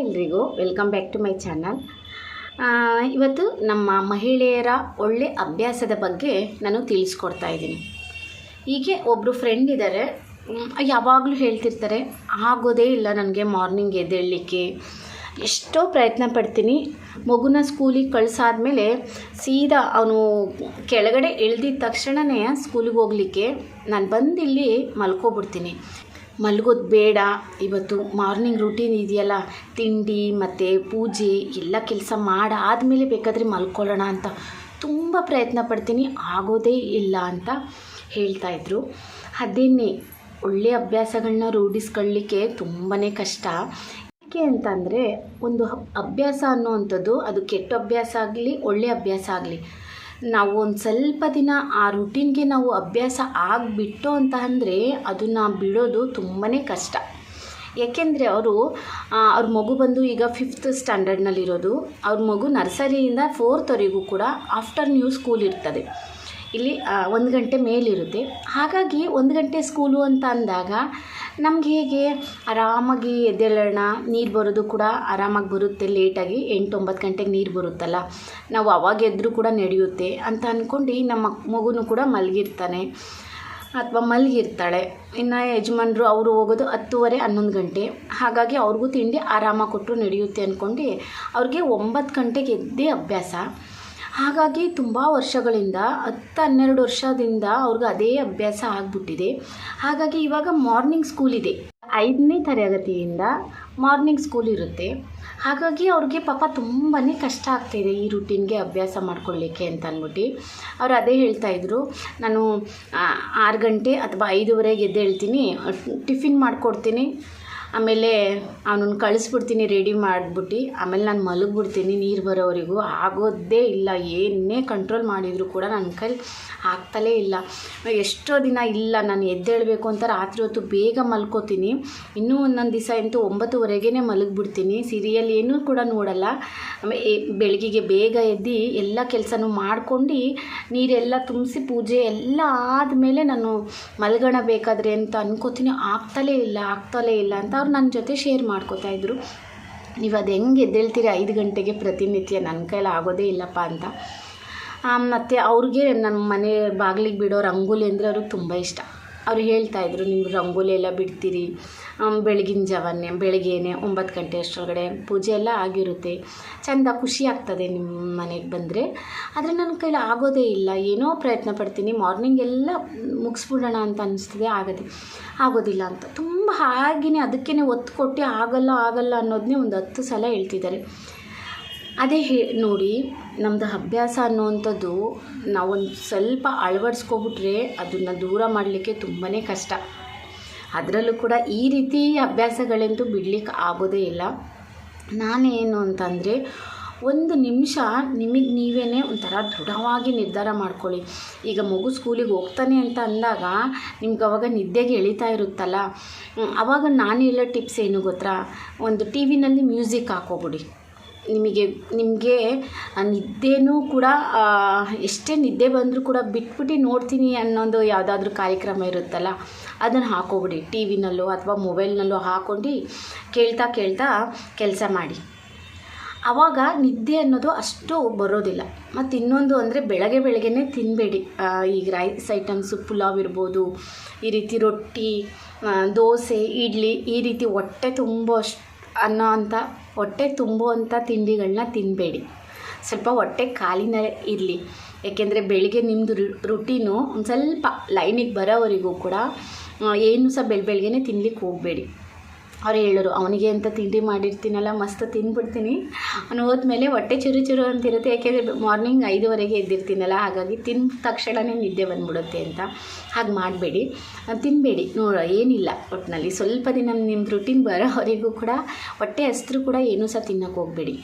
ಎಲ್ರಿಗೂ welcome back to my channel. ಇವತ್ತು ನಮ್ಮ ಮಹಿಳೆಯರ ಒಳ್ಳೆ ಅಭ್ಯಾಸದ ಬಗ್ಗೆ ನಾನು ತಿಳಿಸ್ಕೊಡ್ತಾ ಇದ್ದೀನಿ. ಹೀಗೆ ಒಬ್ಬರು ಫ್ರೆಂಡ್ ಇದ್ದಾರೆ ಯಾವಾಗಲೂ ಹೇಳ್ತಿರ್ತಾರೆ, ಆಗೋದೇ ಇಲ್ಲ ನನಗೆ ಮಾರ್ನಿಂಗ್ ಎದ್ದೇಳಲಿಕ್ಕೆ. ಎಷ್ಟೋ ಪ್ರಯತ್ನ ಪಡ್ತೀನಿ. ಮಗುನ ಸ್ಕೂಲಿಗೆ ಕಳಿಸಾದ್ಮೇಲೆ ಸೀದಾ ಅವನು ಕೆಳಗಡೆ ಇಳ್ದಿದ ತಕ್ಷಣವೇ ಸ್ಕೂಲಿಗೆ ಹೋಗಲಿಕ್ಕೆ ನಾನು ಬಂದು ಮಲ್ಕೊಬಿಡ್ತೀನಿ. ಮಲ್ಗೋದು ಬೇಡ. ಇವತ್ತು ಮಾರ್ನಿಂಗ್ ರೂಟೀನ್ ಇದೆಯಲ್ಲ? ತಿಂಡಿ ಮತ್ತು ಪೂಜೆ ಎಲ್ಲ ಕೆಲಸ ಮಾಡಾದಮೇಲೆ ಬೇಕಾದರೆ ಮಲ್ಕೊಳ್ಳೋಣ ಅಂತ ತುಂಬ ಪ್ರಯತ್ನ ಪಡ್ತೀನಿ. ಆಗೋದೇ ಇಲ್ಲ ಅಂತ ಹೇಳ್ತಾಯಿದ್ರು ಅದೇನೇ ಒಳ್ಳೆಯ ಅಭ್ಯಾಸಗಳನ್ನ ರೂಢಿಸ್ಕೊಳ್ಳಿಕ್ಕೆ ತುಂಬಾ ಕಷ್ಟ. ಯಾಕೆ ಅಂತಂದರೆ, ಒಂದು ಅಭ್ಯಾಸ ಅನ್ನುವಂಥದ್ದು ಅದು ಕೆಟ್ಟ ಅಭ್ಯಾಸ ಆಗಲಿ ಒಳ್ಳೆಯ ಅಭ್ಯಾಸ ಆಗಲಿ ನಾವು ಒಂದು ಸ್ವಲ್ಪ ದಿನ ಆ ರುಟೀನ್ಗೆ ನಾವು ಅಭ್ಯಾಸ ಆಗಿಬಿಟ್ಟು ಅಂತ ಅಂದರೆ ಅದನ್ನು ಬಿಡೋದು ತುಂಬಾ ಕಷ್ಟ. ಏಕೆಂದರೆ ಅವರು ಅವ್ರ ಮಗು ಬಂದು ಈಗ ಫಿಫ್ತ್ ಸ್ಟ್ಯಾಂಡರ್ಡ್ನಲ್ಲಿರೋದು ಅವ್ರ ಮಗು ನರ್ಸರಿಯಿಂದ ಫೋರ್ತ್ವರೆಗೂ ಕೂಡ ಆಫ್ಟರ್ ನ್ಯೂ ಸ್ಕೂಲ್ ಇರ್ತದೆ. ಇಲ್ಲಿ ಒಂದು ಗಂಟೆ ಮೇಲಿರುತ್ತೆ. ಹಾಗಾಗಿ ಒಂದು ಗಂಟೆ ಸ್ಕೂಲು ಅಂತ ಅಂದಾಗ ನಮ್ಗೆ ಹೇಗೆ ಆರಾಮಾಗಿ ಎದ್ದೇಳೋಣ, ನೀರು ಬರೋದು ಕೂಡ ಆರಾಮಾಗಿ ಬರುತ್ತೆ, ಲೇಟಾಗಿ ಎಂಟು ಒಂಬತ್ತು ಗಂಟೆಗೆ ನೀರು ಬರುತ್ತಲ್ಲ. ನಾವು ಅವಾಗ ಎದ್ದರೂ ಕೂಡ ನಡೆಯುತ್ತೆ ಅಂತ ಅಂದ್ಕೊಂಡು ನಮ್ಮ ಮಗುನೂ ಕೂಡ ಮಲಗಿರ್ತಾನೆ ಅಥವಾ ಮಲಗಿರ್ತಾಳೆ. ಇನ್ನು ಯಜಮಾನರು ಅವರು ಹೋಗೋದು ಹತ್ತುವರೆ, ಹನ್ನೊಂದು ಗಂಟೆ. ಹಾಗಾಗಿ ಅವ್ರಿಗೂ ತಿಂಡಿ ಆರಾಮಾಗಿ ಕೊಟ್ಟರು ನಡೆಯುತ್ತೆ ಅಂದ್ಕೊಂಡು ಅವ್ರಿಗೆ ಒಂಬತ್ತು ಗಂಟೆಗೆ ಎದ್ದೇ ಅಭ್ಯಾಸ. ಹಾಗಾಗಿ ತುಂಬ ವರ್ಷಗಳಿಂದ, ಹತ್ತು ಹನ್ನೆರಡು ವರ್ಷದಿಂದ ಅವ್ರಿಗೆ ಅದೇ ಅಭ್ಯಾಸ ಆಗಿಬಿಟ್ಟಿದೆ. ಹಾಗಾಗಿ ಇವಾಗ ಮಾರ್ನಿಂಗ್ ಸ್ಕೂಲ್ ಇದೆ. ಐದನೇ ತರಗತಿಯಿಂದ ಮಾರ್ನಿಂಗ್ ಸ್ಕೂಲ್ ಇರುತ್ತೆ. ಹಾಗಾಗಿ ಅವ್ರಿಗೆ ಪಾಪ ತುಂಬಾ ಕಷ್ಟ ಆಗ್ತಾಯಿದೆ ಈ ರುಟೀನ್ಗೆ ಅಭ್ಯಾಸ ಮಾಡ್ಕೊಳ್ಳಿಕ್ಕೆ ಅಂತ ಅಂದ್ಬಿಟ್ಟು ಅವರು ಅದೇ ಹೇಳ್ತಾಯಿದ್ರು ನಾನು ಆರು ಗಂಟೆ ಅಥವಾ ಐದೂವರೆಗೆ ಎದ್ದೇಳ್ತೀನಿ, ಟಿಫಿನ್ ಮಾಡಿಕೊಡ್ತೀನಿ ಆಮೇಲೆ ಅವನನ್ನು ಕಳಿಸ್ಬಿಡ್ತೀನಿ ರೆಡಿ ಮಾಡಿಬಿಟ್ಟು, ಆಮೇಲೆ ನಾನು ಮಲಗಿಬಿಡ್ತೀನಿ, ನೀರು ಬರೋವರೆಗೂ. ಆಗೋದೇ ಇಲ್ಲ, ಏನೇ ಕಂಟ್ರೋಲ್ ಮಾಡಿದರೂ ಕೂಡ ನನ್ನ ಕೈಲಿ ಆಗ್ತಲೇ ಇಲ್ಲ. ಎಷ್ಟೋ ದಿನ ಇಲ್ಲ, ನಾನು ಎದ್ದೇಳಬೇಕು ಅಂತ ರಾತ್ರಿ ಹೊತ್ತು ಬೇಗ ಮಲ್ಕೋತೀನಿ. ಇನ್ನೂ ಒಂದೊಂದು ದಿವಸ ಅಂತೂ ಒಂಬತ್ತುವರೆಗೇ ಮಲಗಿಬಿಡ್ತೀನಿ. ಸೀರಿಯಲ್ ಏನೂ ಕೂಡ ನೋಡಲ್ಲ. ಆಮೇಲೆ ಬೆಳಗ್ಗೆಗೆ ಬೆಳಗಿಗೆ ಬೇಗ ಎದ್ದು ಎಲ್ಲ ಕೆಲಸನೂ ಮಾಡ್ಕೊಂಡು, ನೀರೆಲ್ಲ ತುಂಬಿಸಿ ಪೂಜೆ ಎಲ್ಲ ಆದಮೇಲೆ ನಾನು ಮಲ್ಗೋಣ ಬೇಕಾದ್ರೆ ಅಂತ ಅನ್ಕೋತೀನಿ. ಆಗ್ತಲೇ ಇಲ್ಲ ಆಗ್ತಲೇ ಇಲ್ಲ ಅಂತ ಅವ್ರು ನನ್ನ ಜೊತೆ ಶೇರ್ ಮಾಡ್ಕೋತಾ ಇದ್ರು. ನೀವು ಅದು ಹೆಂಗೆ ಎದ್ದೇಳ್ತೀರಿ ಐದು ಗಂಟೆಗೆ ಪ್ರತಿನಿತ್ಯ? ನನ್ನ ಕೈಲಿ ಆಗೋದೇ ಇಲ್ಲಪ್ಪ ಅಂತ. ಮತ್ತು ಅವ್ರಿಗೆ ನಮ್ಮ ಮನೆ ಬಾಗಿಲಿಗೆ ಬಿಡೋ ರಂಗೋಲಿ ಅಂದರೆ ಅವ್ರಿಗೆ ತುಂಬ ಇಷ್ಟ. ಅವ್ರು ಹೇಳ್ತಾಯಿದ್ರು ನೀವು ರಂಗೋಲಿ ಎಲ್ಲ ಬಿಡ್ತೀರಿ ಬೆಳಗಿನ ಜಾವನೇ ಬೆಳಗ್ಗೆನೆ ಒಂಬತ್ತು ಗಂಟೆ ಅಷ್ಟರೊಳಗಡೆ ಪೂಜೆ ಎಲ್ಲ ಆಗಿರುತ್ತೆ. ಚೆಂದ ಖುಷಿ ಆಗ್ತದೆ ನಿಮ್ಮ ಮನೆಗೆ ಬಂದರೆ. ಆದರೆ ನನ್ನ ಕೈಲಿ ಆಗೋದೇ ಇಲ್ಲ. ಏನೋ ಪ್ರಯತ್ನ ಪಡ್ತೀನಿ, ಮಾರ್ನಿಂಗ್ ಎಲ್ಲ ಮುಗಿಸ್ಬಿಡೋಣ ಅಂತ ಅನಿಸ್ತದೆ, ಆಗದೆ, ಆಗೋದಿಲ್ಲ ಅಂತ. ತುಂಬ ಹಾಗೆಯೇ ಅದಕ್ಕೇ ಒತ್ತು ಕೊಟ್ಟು, ಆಗಲ್ಲ ಆಗಲ್ಲ ಅನ್ನೋದನ್ನೇ ಒಂದು ಹತ್ತು ಸಲ ಹೇಳ್ತಿದ್ದಾರೆ. ಅದೇ ಹೇ, ನೋಡಿ ನಮ್ಮದು ಅಭ್ಯಾಸ ಅನ್ನುವಂಥದ್ದು ನಾವೊಂದು ಸ್ವಲ್ಪ ಅಳವಡಿಸ್ಕೊಬಿಟ್ರೆ ಅದನ್ನು ದೂರ ಮಾಡಲಿಕ್ಕೆ ತುಂಬಾ ಕಷ್ಟ. ಅದರಲ್ಲೂ ಕೂಡ ಈ ರೀತಿ ಅಭ್ಯಾಸಗಳಂತೂ ಬಿಡ್ಲಿಕ್ಕೆ ಆಗೋದೇ ಇಲ್ಲ. ನಾನೇನು ಅಂತಂದರೆ, ಒಂದು ನಿಮಿಷ ನಿಮಗೆ ನೀವೇ ಒಂಥರ ದೃಢವಾಗಿ ನಿರ್ಧಾರ ಮಾಡ್ಕೊಳ್ಳಿ. ಈಗ ಮಗು ಸ್ಕೂಲಿಗೆ ಹೋಗ್ತಾನೆ ಅಂತ ಅಂದಾಗ ನಿಮ್ಗೆ ಅವಾಗ ನಿದ್ದೆಗೆ ಎಳಿತಾ ಇರುತ್ತಲ್ಲ. ಅವಾಗ ನಾನು ಹೇಳೋ ಟಿಪ್ಸ್ ಏನು ಗೊತ್ತಾ? ಒಂದು ಟಿ ವಿನಲ್ಲಿ ಮ್ಯೂಸಿಕ್ ಹಾಕೋಬಿಡಿ. ನಿಮಗೆ ನಿಮಗೆ ನಿದ್ದೆನೂ ಕೂಡ ಎಷ್ಟೇ ನಿದ್ದೆ ಬಂದರೂ ಕೂಡ ಬಿಟ್ಬಿಟ್ಟು ನೋಡ್ತೀನಿ ಅನ್ನೋದು ಯಾವುದಾದ್ರೂ ಕಾರ್ಯಕ್ರಮ ಇರುತ್ತಲ್ಲ, ಅದನ್ನು ಹಾಕೋಬಿಡಿ. ಟಿ ವಿನಲ್ಲೋ ಅಥವಾ ಮೊಬೈಲ್ನಲ್ಲೋ ಹಾಕ್ಕೊಂಡು ಕೇಳ್ತಾ ಕೇಳ್ತಾ ಕೆಲಸ ಮಾಡಿ. ಆವಾಗ ನಿದ್ದೆ ಅನ್ನೋದು ಅಷ್ಟು ಬರೋದಿಲ್ಲ. ಮತ್ತು ಇನ್ನೊಂದು ಅಂದರೆ ಬೆಳಗ್ಗೆ ಬೆಳಗ್ಗೆನೇ ತಿನ್ನಬೇಡಿ ಈಗ ರೈಸ್ ಐಟಮ್ಸು, ಪುಲಾವ್ ಇರ್ಬೋದು, ಈ ರೀತಿ ರೊಟ್ಟಿ ದೋಸೆ, ಇಡ್ಲಿ, ಈ ರೀತಿ ಹೊಟ್ಟೆ ತುಂಬ ಅಷ್ಟು ಅನ್ನೋ ಅಂಥ ಹೊಟ್ಟೆ ತುಂಬುವಂಥ ತಿಂಡಿಗಳನ್ನ ತಿನ್ನಬೇಡಿ ಸ್ವಲ್ಪ ಹೊಟ್ಟೆ ಖಾಲಿನೇ ಇರಲಿ. ಏಕೆಂದರೆ ಬೆಳಿಗ್ಗೆ ನಿಮ್ಮದು ರುಟೀನು ಒಂದು ಸ್ವಲ್ಪ ಲೈನಿಗೆ ಬರೋವರೆಗೂ ಕೂಡ ಏನು ಸಹ ಬೆಳ ಬೆಳಗ್ಗೆನೇ ತಿನ್ಲಿಕ್ಕೆ ಹೋಗಬೇಡಿ. ಅವ್ರು ಹೇಳೋರು, ಅವನಿಗೆ ಅಂತ ತಿಂಡಿ ಮಾಡಿರ್ತೀನಲ್ಲ, ಮಸ್ತ್ ತಿಂದ್ಬಿಡ್ತೀನಿ ಅವನು ಹೋದ್ಮೇಲೆ ಹೊಟ್ಟೆ ಚುರು ಚುರು ಅಂತಿರುತ್ತೆ, ಯಾಕೆಂದರೆ ಮಾರ್ನಿಂಗ್ ಐದುವರೆಗೆ ಎದ್ದಿರ್ತೀನಲ್ಲ, ಹಾಗಾಗಿ ತಿಂದ ತಕ್ಷಣವೇ ನಿದ್ದೆ ಬಂದ್ಬಿಡುತ್ತೆ ಅಂತ. ಹಾಗೆ ಮಾಡಬೇಡಿ. ತಿನ್ನಬೇಡಿ ನೋಡ, ಏನಿಲ್ಲ ಒಟ್ಟಿನಲ್ಲಿ ಸ್ವಲ್ಪ ದಿನ ನಿಮ್ಮ ರುಟೀನ್ ಬರೋವರೆಗೂ ಕೂಡ ಹೊಟ್ಟೆ ಹಸ್ರು ಕೂಡ ಏನೂ ಸಹ ತಿನ್ನೋಕೆ ಹೋಗಬೇಡಿ.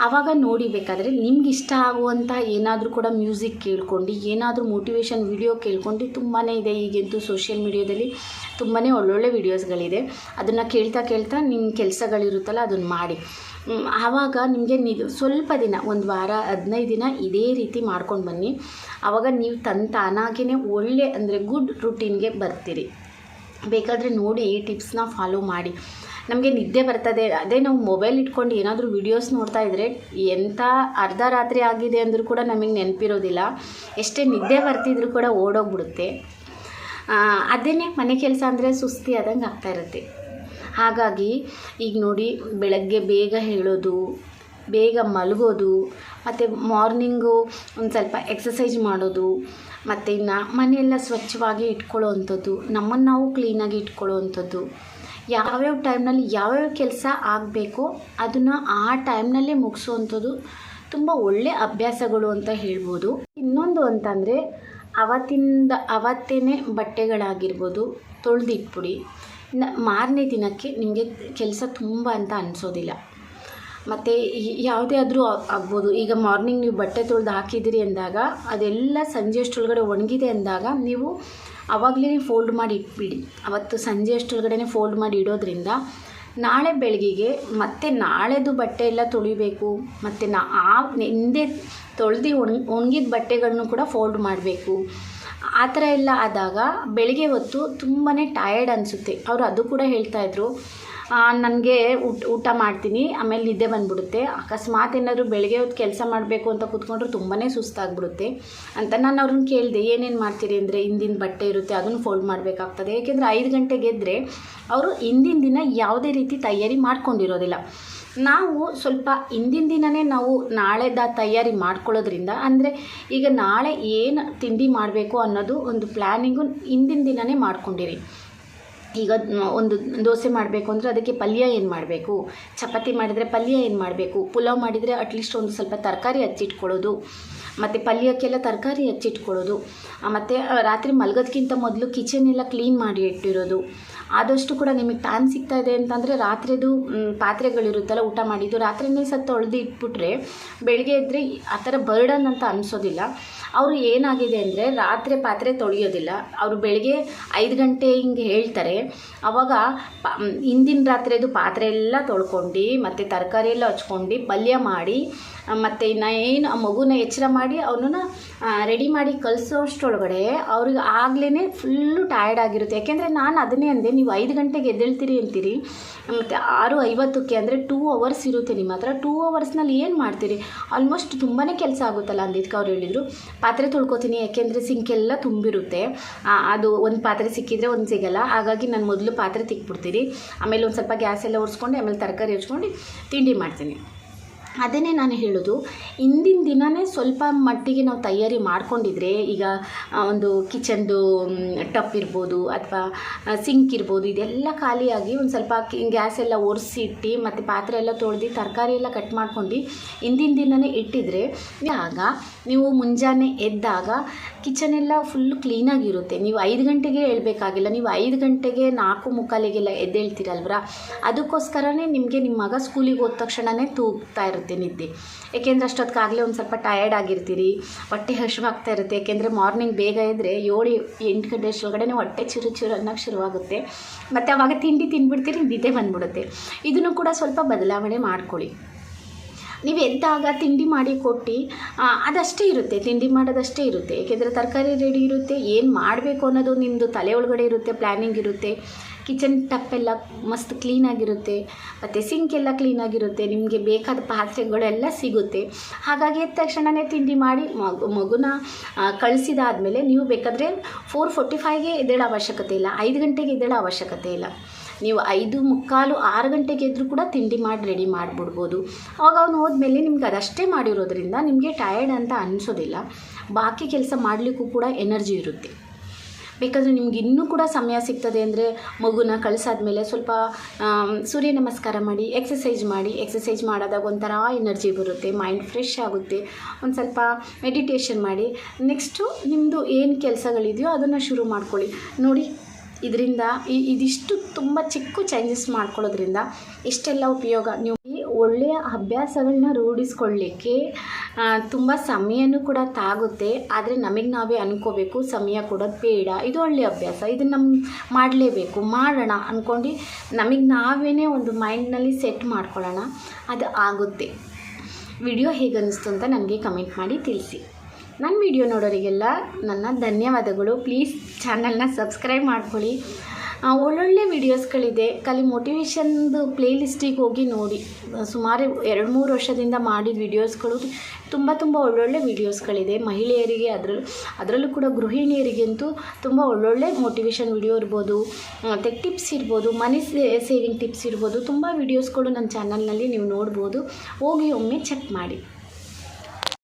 ಆವಾಗ ನೋಡಿ ಬೇಕಾದರೆ ನಿಮ್ಗೆ ಇಷ್ಟ ಆಗುವಂಥ ಏನಾದರೂ ಕೂಡ ಮ್ಯೂಸಿಕ್ ಕೇಳ್ಕೊಂಡು, ಏನಾದರೂ ಮೋಟಿವೇಶನ್ ವಿಡಿಯೋ ಕೇಳ್ಕೊಂಡು ತುಂಬಾ ಇದೆ ಈಗಂತೂ ಸೋಷಿಯಲ್ ಮೀಡಿಯಾದಲ್ಲಿ ತುಂಬಾ ಒಳ್ಳೊಳ್ಳೆ ವೀಡಿಯೋಸ್ಗಳಿದೆ ಅದನ್ನು ಕೇಳ್ತಾ ಕೇಳ್ತಾ ನಿಮ್ಮ ಕೆಲಸಗಳಿರುತ್ತಲ್ಲ ಅದನ್ನು ಮಾಡಿ. ಆವಾಗ ನಿಮಗೆ ನಿ ಸ್ವಲ್ಪ ದಿನ, ಒಂದು ವಾರ, ಹದಿನೈದು ದಿನ ಇದೇ ರೀತಿ ಮಾಡ್ಕೊಂಡು ಬನ್ನಿ. ಆವಾಗ ನೀವು ತನ್ನ ತಾನಾಗೇ ಒಳ್ಳೆ ಅಂದರೆ ಗುಡ್ ರುಟೀನ್ಗೆ ಬರ್ತೀರಿ. ಬೇಕಾದರೆ ನೋಡಿ ಈ ಟಿಪ್ಸ್ನ ಫಾಲೋ ಮಾಡಿ. ನಮಗೆ ನಿದ್ದೆ ಬರ್ತದೆ. ಅದೇ ನಾವು ಮೊಬೈಲ್ ಇಟ್ಕೊಂಡು ಏನಾದರೂ ವಿಡಿಯೋಸ್ ನೋಡ್ತಾ ಇದ್ದರೆ ಎಂಥ ಅರ್ಧ ರಾತ್ರಿ ಆಗಿದೆ ಅಂದರೂ ಕೂಡ ನಮಗೆ ನೆನಪಿರೋದಿಲ್ಲ. ಎಷ್ಟೇ ನಿದ್ದೆ ಬರ್ತಿದ್ರು ಕೂಡ ಓಡೋಗ್ಬಿಡುತ್ತೆ. ಅದೇನೇ ಮನೆ ಕೆಲಸ ಅಂದರೆ ಸುಸ್ತಿ ಆದಂಗೆ ಆಗ್ತಾ ಇರುತ್ತೆ. ಹಾಗಾಗಿ ಈಗ ನೋಡಿ ಬೆಳಗ್ಗೆ ಬೇಗ ಹೇಳೋದು, ಬೇಗ ಮಲಗೋದು, ಮತ್ತು ಮಾರ್ನಿಂಗು ಒಂದು ಸ್ವಲ್ಪ ಎಕ್ಸಸೈಜ್ ಮಾಡೋದು, ಮತ್ತು ಇನ್ನು ಮನೆಯೆಲ್ಲ ಸ್ವಚ್ಛವಾಗಿ ಇಟ್ಕೊಳ್ಳೋ ಅಂಥದ್ದು, ನಮ್ಮನ್ನು ನಾವು ಕ್ಲೀನಾಗಿ ಇಟ್ಕೊಳ್ಳೋ ಅಂಥದ್ದು. ಯಾವ್ಯಾವ ಟೈಮ್ನಲ್ಲಿ ಯಾವ್ಯಾವ ಕೆಲಸ ಆಗಬೇಕು ಅದನ್ನು ಆ ಟೈಮ್ನಲ್ಲೇ ಮುಗಿಸುವಂಥದ್ದು ತುಂಬ ಒಳ್ಳೆ ಅಭ್ಯಾಸಗಳು ಅಂತ ಹೇಳ್ಬೋದು. ಇನ್ನೊಂದು ಅಂತಂದರೆ ಅವತ್ತಿಂದ ಅವತ್ತೇ ಬಟ್ಟೆಗಳಾಗಿರ್ಬೋದು, ತೊಳೆದಿಟ್ಬಿಡಿ. ನ ಮಾರನೇ ದಿನಕ್ಕೆ ನಿಮಗೆ ಕೆಲಸ ತುಂಬ ಅಂತ ಅನಿಸೋದಿಲ್ಲ. ಮತ್ತು ಯಾವುದೇ ಆದರೂ ಆಗ್ಬೋದು. ಈಗ ಮಾರ್ನಿಂಗ್ ನೀವು ಬಟ್ಟೆ ತೊಳೆದು ಹಾಕಿದ್ದೀರಿ ಅಂದಾಗ, ಅದೆಲ್ಲ ಸಂಜೆ ಅಷ್ಟರೊಳಗಡೆ ಒಣಗಿದೆ ಅಂದಾಗ ನೀವು ಆವಾಗಲೇ ಫೋಲ್ಡ್ ಮಾಡಿ ಇಟ್ಬಿಡಿ. ಅವತ್ತು ಸಂಜೆ ಅಷ್ಟೊಳಗಡೆ ಫೋಲ್ಡ್ ಮಾಡಿ ಇಡೋದ್ರಿಂದ ನಾಳೆ ಬೆಳಗ್ಗೆಗೆ ಮತ್ತೆ ನಾಳೆದು ಬಟ್ಟೆ ಎಲ್ಲ ತೊಳಿಬೇಕು, ಮತ್ತು ನಾ ಆ ಹಿಂದೆ ತೊಳೆದು ಒಣ ಒಣಗಿದ ಬಟ್ಟೆಗಳನ್ನು ಕೂಡ ಫೋಲ್ಡ್ ಮಾಡಬೇಕು. ಆ ಥರ ಎಲ್ಲ ಆದಾಗ ಬೆಳಗ್ಗೆ ಹೊತ್ತು ತುಂಬಾ ಟಯರ್ಡ್ ಅನಿಸುತ್ತೆ. ಅವರು ಅದು ಕೂಡ ಹೇಳ್ತಾಯಿದ್ರು ನನಗೆ ಊಟ ಊಟ ಮಾಡ್ತೀನಿ. ಆಮೇಲೆ ನಿದ್ದೆ ಬಂದುಬಿಡುತ್ತೆ. ಅಕಸ್ಮಾತ್ ಏನಾದರೂ ಬೆಳಗ್ಗೆ ಹೊತ್ತು ಕೆಲಸ ಮಾಡಬೇಕು ಅಂತ ಕೂತ್ಕೊಂಡ್ರೆ ತುಂಬಾ ಸುಸ್ತಾಗ್ಬಿಡುತ್ತೆ ಅಂತ ನಾನು ಅವ್ರನ್ನ ಕೇಳಿದೆ, ಏನೇನು ಮಾಡ್ತೀರಿ ಅಂದರೆ ಹಿಂದಿನ ಬಟ್ಟೆ ಇರುತ್ತೆ, ಅದನ್ನು ಫೋಲ್ಡ್ ಮಾಡಬೇಕಾಗ್ತದೆ. ಏಕೆಂದರೆ ಐದು ಗಂಟೆಗೆ ಎದ್ದರೆ ಅವರು ಹಿಂದಿನ ದಿನ ಯಾವುದೇ ರೀತಿ ತಯಾರಿ ಮಾಡ್ಕೊಂಡಿರೋದಿಲ್ಲ. ನಾವು ಸ್ವಲ್ಪ ಹಿಂದಿನ ದಿನವೇ ನಾವು ನಾಳೆದ ತಯಾರಿ ಮಾಡ್ಕೊಳ್ಳೋದ್ರಿಂದ, ಅಂದರೆ ಈಗ ನಾಳೆ ಏನು ತಿಂಡಿ ಮಾಡಬೇಕು ಅನ್ನೋದು ಒಂದು ಪ್ಲ್ಯಾನಿಂಗು ಹಿಂದಿನ ದಿನವೇ ಮಾಡ್ಕೊಂಡಿರಿ. ಈಗ ಒಂದು ದೋಸೆ ಮಾಡಬೇಕು ಅಂದರೆ ಅದಕ್ಕೆ ಪಲ್ಯ ಏನು ಮಾಡಬೇಕು? ಚಪಾತಿ ಮಾಡಿದರೆ ಪಲ್ಯ ಏನು ಮಾಡಬೇಕು? ಪುಲಾವ್ ಮಾಡಿದರೆ ಅಟ್ಲೀಸ್ಟ್ ಒಂದು ಸ್ವಲ್ಪ ತರಕಾರಿ ಹಚ್ಚಿಟ್ಕೊಳ್ಳೋದು. ಮತ್ತು ಪಲ್ಯಕ್ಕೆಲ್ಲ ತರಕಾರಿ ಹಚ್ಚಿಟ್ಕೊಳ್ಳೋದು. ಮತ್ತು ರಾತ್ರಿ ಮಲಗೋದಕ್ಕಿಂತ ಮೊದಲು ಕಿಚನ್ ಎಲ್ಲ ಕ್ಲೀನ್ ಮಾಡಿ ಇಟ್ಟಿರೋದು. ಆದಷ್ಟು ಕೂಡ ನಿಮಗೆ ಟೈಮ್ ಸಿಗ್ತಾ ಇದೆ ಅಂತಂದರೆ ರಾತ್ರಿದು ಪಾತ್ರೆಗಳಿರುತ್ತಲ್ಲ, ಊಟ ಮಾಡಿದ್ದು ರಾತ್ರಿನೇ ಸತ್ತು ತೊಳೆದು ಇಟ್ಬಿಟ್ರೆ ಬೆಳಗ್ಗೆ ಇದ್ದರೆ ಆ ಥರ ಬರ್ಡನ್ ಅಂತ ಅನಿಸೋದಿಲ್ಲ. ಅವರು ಏನಾಗಿದೆ ಅಂದರೆ ರಾತ್ರಿ ಪಾತ್ರೆ ತೊಳೆಯೋದಿಲ್ಲ. ಅವರು ಬೆಳಗ್ಗೆ ಐದು ಗಂಟೆ ಹಿಂಗೆ ಹೇಳ್ತಾರೆ. ಆವಾಗ ಹಿಂದಿನ ರಾತ್ರಿದು ಪಾತ್ರೆ ಎಲ್ಲ ತೊಳ್ಕೊಂಡು, ಮತ್ತು ತರಕಾರಿ ಎಲ್ಲ ಹಚ್ಕೊಂಡು, ಪಲ್ಯ ಮಾಡಿ ಮತ್ತು ಇನ್ನು ಏನು ಆ ಮಗುನ ಎಚ್ಚರ ಮಾಡಿ ಅವನನ್ನ ರೆಡಿ ಮಾಡಿ ಕಲಿಸೋಷ್ಟೊಳಗಡೆ ಅವ್ರಿಗೆ ಆಗ್ಲೇ ಫುಲ್ಲು ಟಯರ್ಡ್ ಆಗಿರುತ್ತೆ. ಯಾಕೆಂದರೆ ನಾನು ಅದನ್ನೇ ಅಂದೆ, ನೀವು ಐದು ಗಂಟೆಗೆ ಎದ್ದೇಳ್ತೀರಿ ಅಂತೀರಿ, ಮತ್ತು ಆರು ಐವತ್ತಕ್ಕೆ ಅಂದರೆ ಟೂ ಅವರ್ಸ್ ಇರುತ್ತೆ ನಿಮ್ಮ ಹತ್ರ. ಟೂ ಅವರ್ಸ್ನಲ್ಲಿ ಏನು ಮಾಡ್ತೀರಿ? ಆಲ್ಮೋಸ್ಟ್ ತುಂಬಾ ಕೆಲಸ ಆಗುತ್ತಲ್ಲ ಅಂದಿದ್ದಕ್ಕೆ ಅವ್ರು ಹೇಳಿದರು. ಪಾತ್ರೆ ತೊಳ್ಕೊತೀನಿ, ಯಾಕೆಂದರೆ ಸಿಂಕೆಲ್ಲ ತುಂಬಿರುತ್ತೆ. ಅದು ಒಂದು ಪಾತ್ರೆ ಸಿಕ್ಕಿದರೆ ಒಂದು ಸಿಗಲ್ಲ. ಹಾಗಾಗಿ ನಾನು ಮೊದಲು ಪಾತ್ರೆ ತಿಕ್ಬಿಡ್ತೀನಿ ಆಮೇಲೆ ಒಂದು ಸ್ವಲ್ಪ ಗ್ಯಾಸ್ ಎಲ್ಲ ಒರೆಸ್ಕೊಂಡು, ಆಮೇಲೆ ತರಕಾರಿ ಹಚ್ಕೊಂಡು ತಿಂಡಿ ಮಾಡ್ತೀನಿ. ಅದನ್ನೇ ನಾನು ಹೇಳೋದು. ಇಂದಿನ ದಿನವೇ ಸ್ವಲ್ಪ ಮಟ್ಟಿಗೆ ನಾವು ತಯಾರಿ ಮಾಡ್ಕೊಂಡಿದ್ರೆ, ಈಗ ಒಂದು ಕಿಚನ್ದು ಟಪ್ ಇರ್ಬೋದು ಅಥವಾ ಸಿಂಕ್ ಇರ್ಬೋದು, ಇದೆಲ್ಲ ಖಾಲಿಯಾಗಿ ಒಂದು ಸ್ವಲ್ಪ ಗ್ಯಾಸ್ ಎಲ್ಲ ಒರೆಸಿಟ್ಟು, ಮತ್ತು ಪಾತ್ರೆ ಎಲ್ಲ ತೊಳೆದು, ತರಕಾರಿ ಎಲ್ಲ ಕಟ್ ಮಾಡ್ಕೊಂಡು ಇಂದಿನ ದಿನವೇ ಇಟ್ಟಿದ್ರೆ ಆಗ ನೀವು ಮುಂಜಾನೆ ಎದ್ದಾಗ ಕಿಚನ್ ಎಲ್ಲ ಫುಲ್ಲು ಕ್ಲೀನಾಗಿರುತ್ತೆ. ನೀವು ಐದು ಗಂಟೆಗೆ ಹೇಳ್ಬೇಕಾಗಿಲ್ಲ, ನೀವು ಐದು ಗಂಟೆಗೆ ನಾಲ್ಕು ಮುಕ್ಕಾಲಿಗೆಲ್ಲ ಎದ್ದೇಳ್ತೀರಲ್ವ ಅದಕ್ಕೋಸ್ಕರನೇ ನಿಮಗೆ ನಿಮ್ಮ ಮಗ ಸ್ಕೂಲಿಗೆ ಹೋದ ತಕ್ಷಣವೇ ತೂಗ್ತಾ ಇರುತ್ತೆ ಇರುತ್ತೆ ನಿದ್ದೆ ಏಕೆಂದರೆ ಅಷ್ಟೊತ್ತಿಗಾಗಲೇ ಒಂದು ಸ್ವಲ್ಪ ಟಯರ್ಡ್ ಆಗಿರ್ತೀರಿ, ಹೊಟ್ಟೆ ಹಸಿವಾಗ್ತಾ ಇರುತ್ತೆ. ಏಕೆಂದರೆ ಮಾರ್ನಿಂಗ್ ಬೇಗ ಇದ್ದರೆ ಏಳು, ಎಂಟು ಗಂಟೆ ಅಷ್ಟೊಳಗಡೆ ಹೊಟ್ಟೆ ಚಿರು ಚಿರು ಅನ್ನೋಕ್ಕೆ ಶುರುವಾಗುತ್ತೆ. ಮತ್ತು ಅವಾಗ ತಿಂಡಿ ತಿಂದ್ಬಿಡ್ತೀರಿ ನಿದ್ದೆ ಬಂದ್ಬಿಡುತ್ತೆ. ಇದನ್ನು ಕೂಡ ಸ್ವಲ್ಪ ಬದಲಾವಣೆ ಮಾಡ್ಕೊಳ್ಳಿ. ನೀವು ಎಂತಾಗ ತಿಂಡಿ ಮಾಡಿ ಕೊಟ್ಟು ಅದಷ್ಟೇ ಇರುತ್ತೆ. ತಿಂಡಿ ಮಾಡೋದಷ್ಟೇ ಇರುತ್ತೆ. ಏಕೆಂದರೆ ತರಕಾರಿ ರೆಡಿ ಇರುತ್ತೆ. ಏನು ಮಾಡಬೇಕು ಅನ್ನೋದು ನಿಮ್ಮದು ತಲೆ ಒಳಗಡೆ ಇರುತ್ತೆ ಪ್ಲ್ಯಾನಿಂಗ್ ಇರುತ್ತೆ. ಕಿಚನ್ ಟಪ್ಪೆಲ್ಲ ಮಸ್ತ್ ಕ್ಲೀನಾಗಿರುತ್ತೆ ಮತ್ತು ಸಿಂಕ್ ಎಲ್ಲ ಕ್ಲೀನಾಗಿರುತ್ತೆ ನಿಮಗೆ ಬೇಕಾದ ಪಾತ್ರೆಗಳೆಲ್ಲ ಸಿಗುತ್ತೆ. ಹಾಗಾಗಿ ಎದ್ದ ತಕ್ಷಣವೇ ತಿಂಡಿ ಮಾಡಿ ಮಗು, ಮಗುನ ಕಳಿಸಿದಾದ್ಮೇಲೆ ನೀವು ಬೇಕಾದರೆ ಫೋರ್ ಫೋರ್ಟಿ ಫೈವ್ಗೆ ಎದ್ದೇಳೋ ಅವಶ್ಯಕತೆ ಇಲ್ಲ. ಐದು ಗಂಟೆಗೆ ಎದ್ದೇಳೋ ಅವಶ್ಯಕತೆ ಇಲ್ಲ. ನೀವು ಐದು ಮುಕ್ಕಾಲು ಆರು ಗಂಟೆಗೆ ಎದ್ದರೂ ಕೂಡ ತಿಂಡಿ ಮಾಡಿ ರೆಡಿ ಮಾಡಿಬಿಡ್ಬೋದು. ಅವಾಗ ಅವನು ಹೋದ್ಮೇಲೆ ನಿಮ್ಗೆ ಅದಷ್ಟೇ ಮಾಡಿರೋದ್ರಿಂದ ನಿಮಗೆ ಟಯರ್ಡ್ ಅಂತ ಅನಿಸೋದಿಲ್ಲ. ಬಾಕಿ ಕೆಲಸ ಮಾಡಲಿಕ್ಕೂ ಕೂಡ ಎನರ್ಜಿ ಇರುತ್ತೆ. ಬೇಕಾದರೆ ನಿಮ್ಗೆ ಇನ್ನೂ ಕೂಡ ಸಮಯ ಸಿಗ್ತದೆ ಅಂದರೆ ಮಗುನ ಕಳಿಸಾದ್ಮೇಲೆ ಸ್ವಲ್ಪ ಸೂರ್ಯ ನಮಸ್ಕಾರ ಮಾಡಿ ಎಕ್ಸಸೈಜ್ ಮಾಡಿ ಎಕ್ಸಸೈಜ್ ಮಾಡಿದಾಗ ಒಂಥರ ಎನರ್ಜಿ ಬರುತ್ತೆ ಮೈಂಡ್ ಫ್ರೆಶ್ ಆಗುತ್ತೆ. ಒಂದು ಸ್ವಲ್ಪ ಮೆಡಿಟೇಷನ್ ಮಾಡಿ. ನೆಕ್ಸ್ಟು ನಿಮ್ಮದು ಏನು ಕೆಲಸಗಳಿದೆಯೋ ಅದನ್ನು ಶುರು ಮಾಡ್ಕೊಳ್ಳಿ. ನೋಡಿ ಇದರಿಂದ ಇದಿಷ್ಟು ತುಂಬ ಚಿಕ್ಕ ಚೇಂಜಸ್ ಮಾಡ್ಕೊಳ್ಳೋದ್ರಿಂದ ಇಷ್ಟೆಲ್ಲ ಉಪಯೋಗ? ನೀವು ಒಳ್ಳೆಯ ಅಭ್ಯಾಸಗಳನ್ನ ರೂಢಿಸ್ಕೊಳ್ಳಿಕ್ಕೆ ತುಂಬ ಸಮಯನೂ ಕೂಡ ತಾಗುತ್ತೆ. ಆದರೆ ನಮಗೆ ನಾವೇ ಅನ್ಕೋಬೇಕು, ಸಮಯ ಕೂಡ ಬೇಡ. ಇದು ಒಳ್ಳೆಯ ಅಭ್ಯಾಸ. ಇದು ನಮ್ಮ ಮಾಡಲೇಬೇಕು. ಮಾಡೋಣ ಅಂದ್ಕೊಂಡು ನಮಗೆ ನಾವೇ ಒಂದು ಮೈಂಡ್ನಲ್ಲಿ ಸೆಟ್ ಮಾಡ್ಕೊಳ್ಳೋಣ, ಅದು ಆಗುತ್ತೆ. ವಿಡಿಯೋ ಹೇಗೆ ಅನ್ನಿಸ್ತು ಅಂತ ನನಗೆ ಕಮೆಂಟ್ ಮಾಡಿ ತಿಳಿಸಿ. ನನ್ನ ವಿಡಿಯೋ ನೋಡೋರಿಗೆಲ್ಲ ನನ್ನ ಧನ್ಯವಾದಗಳು. ಪ್ಲೀಸ್ ಚಾನಲ್ನ ಸಬ್ಸ್ಕ್ರೈಬ್ ಮಾಡ್ಕೊಳ್ಳಿ. ಒಳ್ಳೊಳ್ಳೆ ವಿಡಿಯೋಸ್ಗಳಿದೆ ಖಾಲಿ ಮೋಟಿವೇಶನ್ದು ಪ್ಲೇ ಲಿಸ್ಟಿಗೆ ಹೋಗಿ ನೋಡಿ. ಸುಮಾರು ಎರಡು ಮೂರು ವರ್ಷದಿಂದ ಮಾಡಿದ ವಿಡಿಯೋಸ್ಗಳು ತುಂಬ ತುಂಬ ಒಳ್ಳೊಳ್ಳೆ ವಿಡಿಯೋಸ್ಗಳಿದೆ ಮಹಿಳೆಯರಿಗೆ ಅದರಲ್ಲೂ ಅದರಲ್ಲೂ ಕೂಡ ಗೃಹಿಣಿಯರಿಗಂತೂ ತುಂಬ ಒಳ್ಳೊಳ್ಳೆ ಮೋಟಿವೇಶನ್ ವಿಡಿಯೋ ಇರ್ಬೋದು. ಮತ್ತು ಟಿಪ್ಸ್ ಇರ್ಬೋದು. ಮನಿ ಸೇವಿಂಗ್ ಟಿಪ್ಸ್ ಇರ್ಬೋದು. ತುಂಬ ವಿಡಿಯೋಸ್ಗಳು ನನ್ನ ಚಾನಲ್ನಲ್ಲಿ ನೀವು ನೋಡ್ಬೋದು. ಹೋಗಿ ಒಮ್ಮೆ ಚೆಕ್ ಮಾಡಿ.